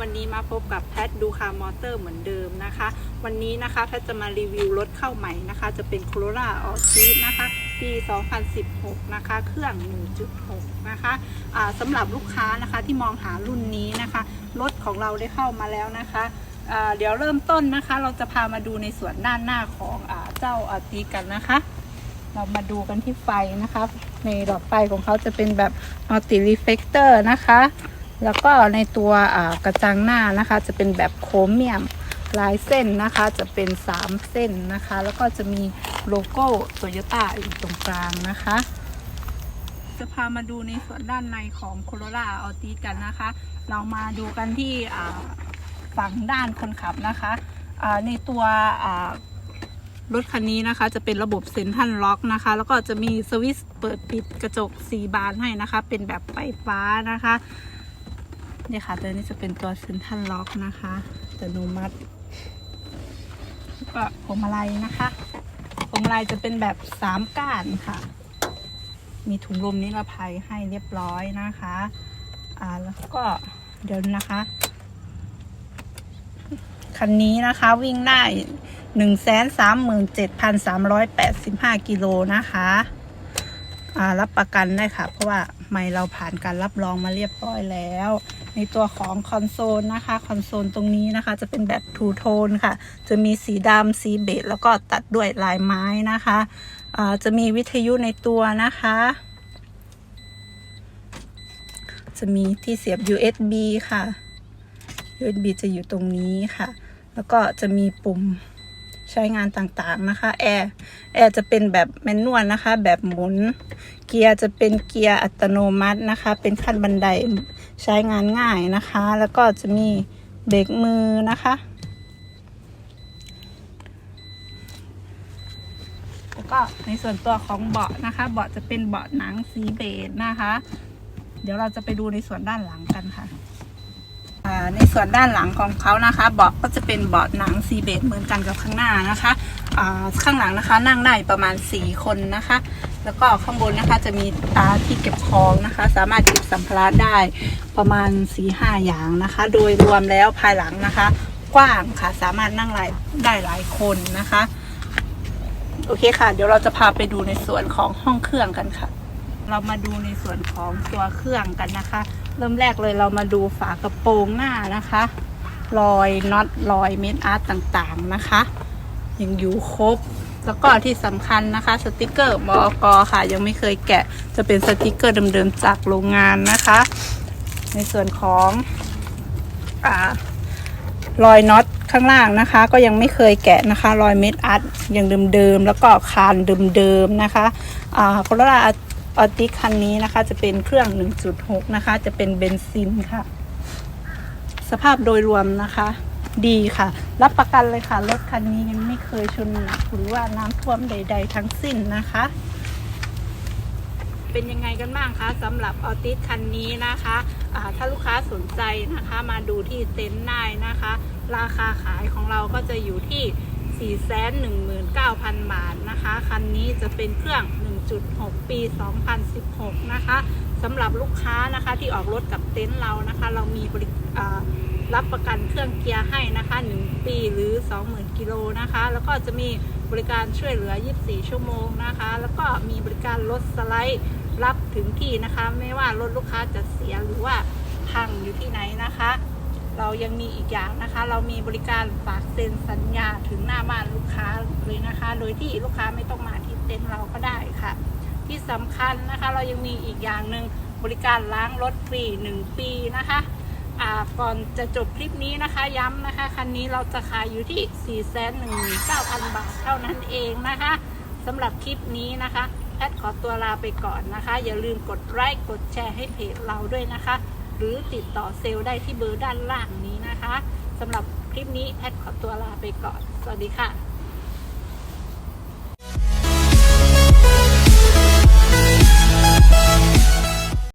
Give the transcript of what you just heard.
วันนี้มาพบกับแพทดูคามอเตอร์เหมือนเดิมนะคะ วันนี้นะคะแพทจะมารีวิวรถเข้าใหม่นะคะ จะเป็น Corolla a l t i นะคะ ปี 2016 นะคะ เครื่อง 1.6 นะคะอ่าสำหรับลูกค้านะคะที่มองหารุ่นนี้นะคะ รถของเราได้เข้ามาแล้วนะคะอ่าเดี๋ยวเริ่มต้นนะคะ เราจะพามาดูในส่วนด้านหน้าของอเจ้าอาติกันนะคะ เรามาดูกันที่ไฟนะคะ ในหลอดไฟของเขาจะเป็นแบบ multi reflector นะคะ แล้วก็ในตัวกระจังหน้านะคะ จะเป็นแบบโครเมียมลายเส้นนะคะจะเป็น 3 เส้นนะคะ แล้วก็จะมีโลโก้โตโยต้าอยู่ตรงกลางนะคะ จะพามาดูในส่วนด้านในของ Corolla Altis กันนะคะ เรามาดูกันที่ฝั่งด้านคนขับนะคะในตัวรถคันนี้นะคะ จะเป็นระบบเซ็นทรัลล็อกนะคะ แล้วก็จะมีสวิตช์เปิดปิดกระจกสีบานให้นะคะ เป็นแบบไฟฟ้านะคะ นี่ยค่ะ ตัวนี้จะเป็นตัวเซ็นทรัลล็อกนะคะอัตโนมัติก็พวงมาลัยนะคะพวงมาลัยจะเป็นแบบสามก้านค่ะ มีถุงลมนิรภัยให้เรียบร้อยนะคะ อ่าแล้วก็เดี๋ยวนะคะคันนี้นะคะวิ่งได้หนึ่งแสนสามหมื่นเจ็ดพันสามร้อยแปดสิบห้ากิโลนะคะ อ่ารับประกันได้ค่ะ เพราะว่า ไม่เราผ่านการรับรองมาเรียบร้อยแล้ว ในตัวของคอนโซลนะคะ คอนโซลตรงนี้นะคะ จะเป็นแบบทูโทนค่ะ จะมีสีดำสีเบจแล้วก็ตัดด้วยลายไม้นะคะอ่าจะมีวิทยุในตัวนะคะ จะมีที่เสียบ USB ค่ะ USB จะอยู่ตรงนี้ค่ะ แล้วก็จะมีปุ่ม ใช้งานต่างๆนะคะ แอร์แอร์จะเป็นแบบแมนนวลนะคะ แบบหมุน เกียร์จะเป็นเกียร์อัตโนมัตินะคะ เป็นขั้นบันไดใช้งานง่ายนะคะ แล้วก็จะมีเบรกมือนะคะ แล้วก็ในส่วนตัวของเบาะนะคะ เบาะจะเป็นเบาะหนังสีเบจนะคะ เดี๋ยวเราจะไปดูในส่วนด้านหลังกันค่ะ ในส่วนด้านหลังของเขานะคะ เบาะก็จะเป็นเบาะหนังสีเบจเหมือนกันกับข้างหน้านะคะข้างหลังนะคะนั่งได้ประมาณ 4 คนนะคะ แล้วก็ข้างบนนะคะจะมีตาที่เก็บของนะคะ สามารถเก็บสัมภาระได้ประมาณ4ีห้าอย่างนะคะ โดยรวมแล้วภายหลังนะคะ กว้างค่ะสามารถนั่งหลายได้หลายคนนะคะ โอเคค่ะ เดี๋ยวเราจะพาไปดูในส่วนของห้องเครื่องกันค่ะ เรามาดูในส่วนของตัวเครื่องกันนะคะ เริ่มแรกเลยเรามาดูฝากระโปรงหน้านะคะ รอยน็อตรอยเม็ดอาร์ตต่างๆนะคะ ยังอยู่ครบ แล้วก็ที่สำคัญนะคะสติกเกอร์มอกค่ะ ยังไม่เคยแกะจะเป็นสติกเกอร์เดิมๆจากโรงงานนะคะ ในส่วนของอรอยน็อตข้างล่างนะคะ ก็ยังไม่เคยแกะนะคะ รอยเม็ดอัดยังเดิมๆแล้วก็คานเดิมๆนะคะอ่าโคโรล่า ออติคันนี้นะคะจะเป็นเครื่อง 1.6 นะคะ จะเป็นเบนซินค่ะ สภาพโดยรวมนะคะ ดีค่ะ รับประกันเลยค่ะ รถคันนี้ยังไม่เคยชนหรือว่าน้ำท่วมใด ๆ ทั้งสิ้นนะคะ เป็นยังไงกันบ้างคะสำหรับออติสคันนี้นะคะอ่าถ้าลูกค้าสนใจนะคะ มาดูที่เต็นท์ได้นะคะ ราคาขายของเราก็จะอยู่ที่ 419,000 บาทนะคะ คันนี้จะเป็นเครื่อง 1.6 ปี 2016 นะคะสำหรับลูกค้านะคะที่ออกรถกับเต็นท์เรานะคะ เรามีบริรับประกันเครื่องเกียร์ให้นะคะ 1 ปีหรือ 20,000 กิโลนะคะ แล้วก็จะมีบริการช่วยเหลือ 24 ชั่วโมงนะคะ แล้วก็มีบริการรถสไลด์รับถึงที่นะคะ ไม่ว่ารถลูกค้าจะเสียหรือว่าพังอยู่ที่ไหนนะคะ เรายังมีอีกอย่างนะคะ เรามีบริการฝากเซ็นสัญญาถึงหน้าบ้านลูกค้าเลยนะคะ โดยที่ลูกค้าไม่ต้องมาที่เต็นท์เราก็ได้ค่ะ ที่สำคัญนะคะเรายังมีอีกอย่างหนึ่งบริการล้างรถฟรี 1 ปีนะคะก่อนจะจบคลิปนี้นะคะย้ำนะคะ คันนี้เราจะขายอยู่ที่ 419,000 บาทเท่านั้นเองนะคะสำหรับคลิปนี้นะคะแอดขอตัวลาไปก่อนนะคะ อย่าลืมกดไลค์กดแชร์ให้เพจเราด้วยนะคะ หรือติดต่อเซลล์ได้ที่เบอร์ด้านล่างนี้นะคะสำหรับคลิปนี้แอดขอตัวลาไปก่อน สวัสดีค่ะ